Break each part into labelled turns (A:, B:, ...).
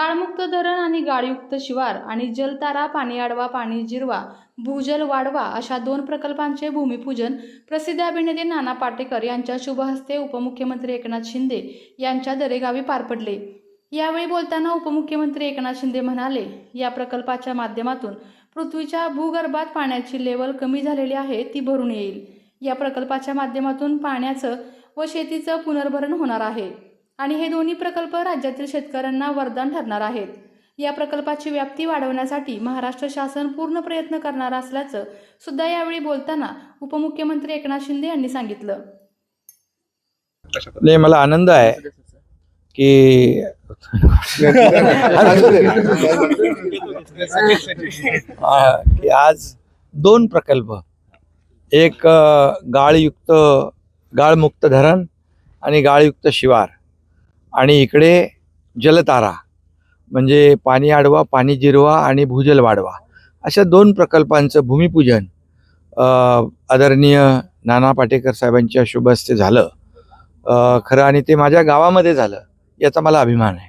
A: गाळमुक्त धरण आणि गाळयुक्त शिवार आणि जलतारा पाणी आडवा पाणी जिरवा भूजल वाढवा अशा दोन प्रकल्पांचे भूमिपूजन प्रसिद्ध अभिनेते नाना पाटेकर यांच्या शुभहस्ते उपमुख्यमंत्री एकनाथ शिंदे यांच्या दरेगावी पार पडले. यावेळी बोलताना उपमुख्यमंत्री एकनाथ शिंदे म्हणाले या प्रकल्पाच्या माध्यमातून पृथ्वीच्या भूगर्भात पाण्याची लेवल कमी झालेली आहे ती भरून येईल. या प्रकल्पाच्या माध्यमातून पाण्याचं व शेतीचं पुनर्भरण होणार आहे. आणि हे दोन्ही प्रकल्प राज्यातील शेतकऱ्यांना वरदान ठरणार आहेत. या प्रकल्पाची व्याप्ती वाढवण्यासाठी महाराष्ट्र शासन पूर्ण प्रयत्न करणार असल्याचं सुद्धा यावेळी बोलताना उपमुख्यमंत्री एकनाथ शिंदे यांनी सांगितलं.
B: नाही मला आनंद आहे की आज दोन प्रकल्प. एक गाळयुक्त गाळमुक्त धरण आणि गाळयुक्त शिवार. आणि इकडे जलतारा म्हणजे पाणी आडवा पाणी जिरवा आणि भूजल वाढवा. अशा दोन प्रकल्पांचं भूमिपूजन आदरणीय नाना पाटेकर साहेबांच्या शुभ हस्ते झालं. खरं आणि ते माझ्या गावामध्ये झालं याचा मला अभिमान आहे.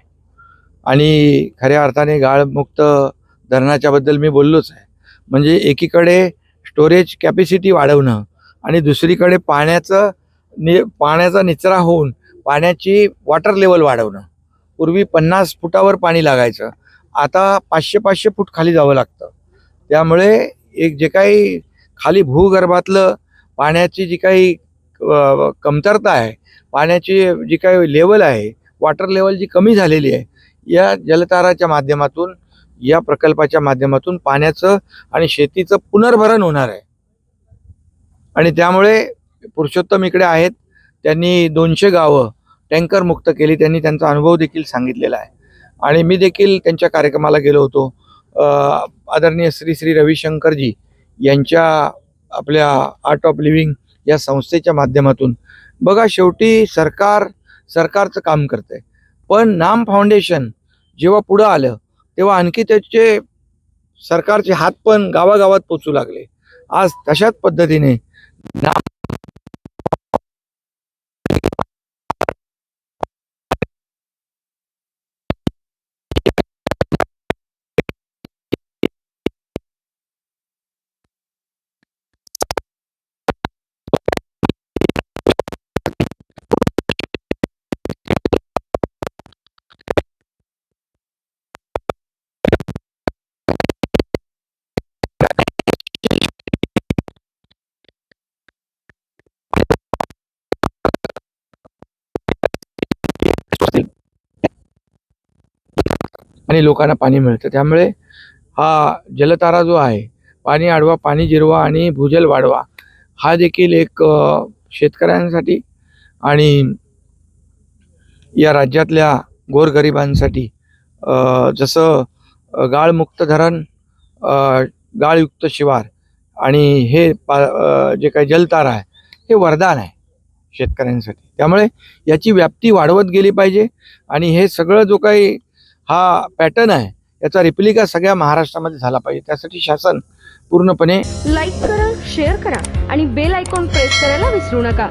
B: आणि खऱ्या अर्थाने गाळमुक्त धरणाच्याबद्दल मी बोललोच आहे. म्हणजे एकीकडे स्टोरेज कॅपॅसिटी वाढवणं आणि दुसरीकडे पाण्याचं नि पाण्याचा निचरा होऊन पाण्याची वॉटर लेवल वाढवणं. पूर्वी पन्नास फुटावर पाणी लागायचं. आता पाचशे पाचशे फूट खाली जावं लागतं. त्यामुळे एक जे काही खाली भूगर्भातलं पाण्याची जी काही कमतरता आहे पाण्याची जी काही लेवल आहे वॉटर लेवल जी कमी झालेली आहे या जलताराच्या माध्यमातून या प्रकल्पाच्या माध्यमातून पाण्याचं आणि शेतीचं पुनर्भरण होणार आहे. आणि त्यामुळे पुरुषोत्तम इकडे आहेत. त्यांनी दोनशे गावं टँकर मुक्त केली त्यांनी त्यांचा अनुभव देखील सांगितलेला आहे. आणि मी देखील त्यांच्या कार्यक्रमाला गेलो होतो. आदरणीय श्री श्री रविशंकरजी यांच्या आपल्या आर्ट ऑफ लिव्हिंग या संस्थेच्या माध्यमातून. बघा शेवटी सरकार सरकारचं काम करते पण नाम फाउंडेशन जेव्हा पुढं आलं तेव्हा आणखी त्याचे सरकारचे हात पण गावागावात पोचू लागले. आज तशाच पद्धतीने नाम आणि लोकांना पाणी मिळतं. त्यामुळे हा जलतारा जो आहे पाणी आडवा पाणी जिरवा आणि भूजल वाढवा हा देखील एक शेतकऱ्यांसाठी आणि या राज्यातल्या गोरगरिबांसाठी जसं गाळमुक्त धरण गाळयुक्त शिवार आणि हे पा जे काही जलतारा आहे हे वरदान आहे शेतकऱ्यांसाठी. त्यामुळे याची व्याप्ती वाढवत गेली पाहिजे आणि हे सगळं जो काही हा पॅटर्न आहे. याचा रिप्लिका सगळ्या महाराष्ट्रामध्ये झाला पाहिजे. त्यासाठी शासन पूर्णपणे
C: लाईक करा शेअर करा आणि बेल आयकॉन प्रेस करायला विसरू नका.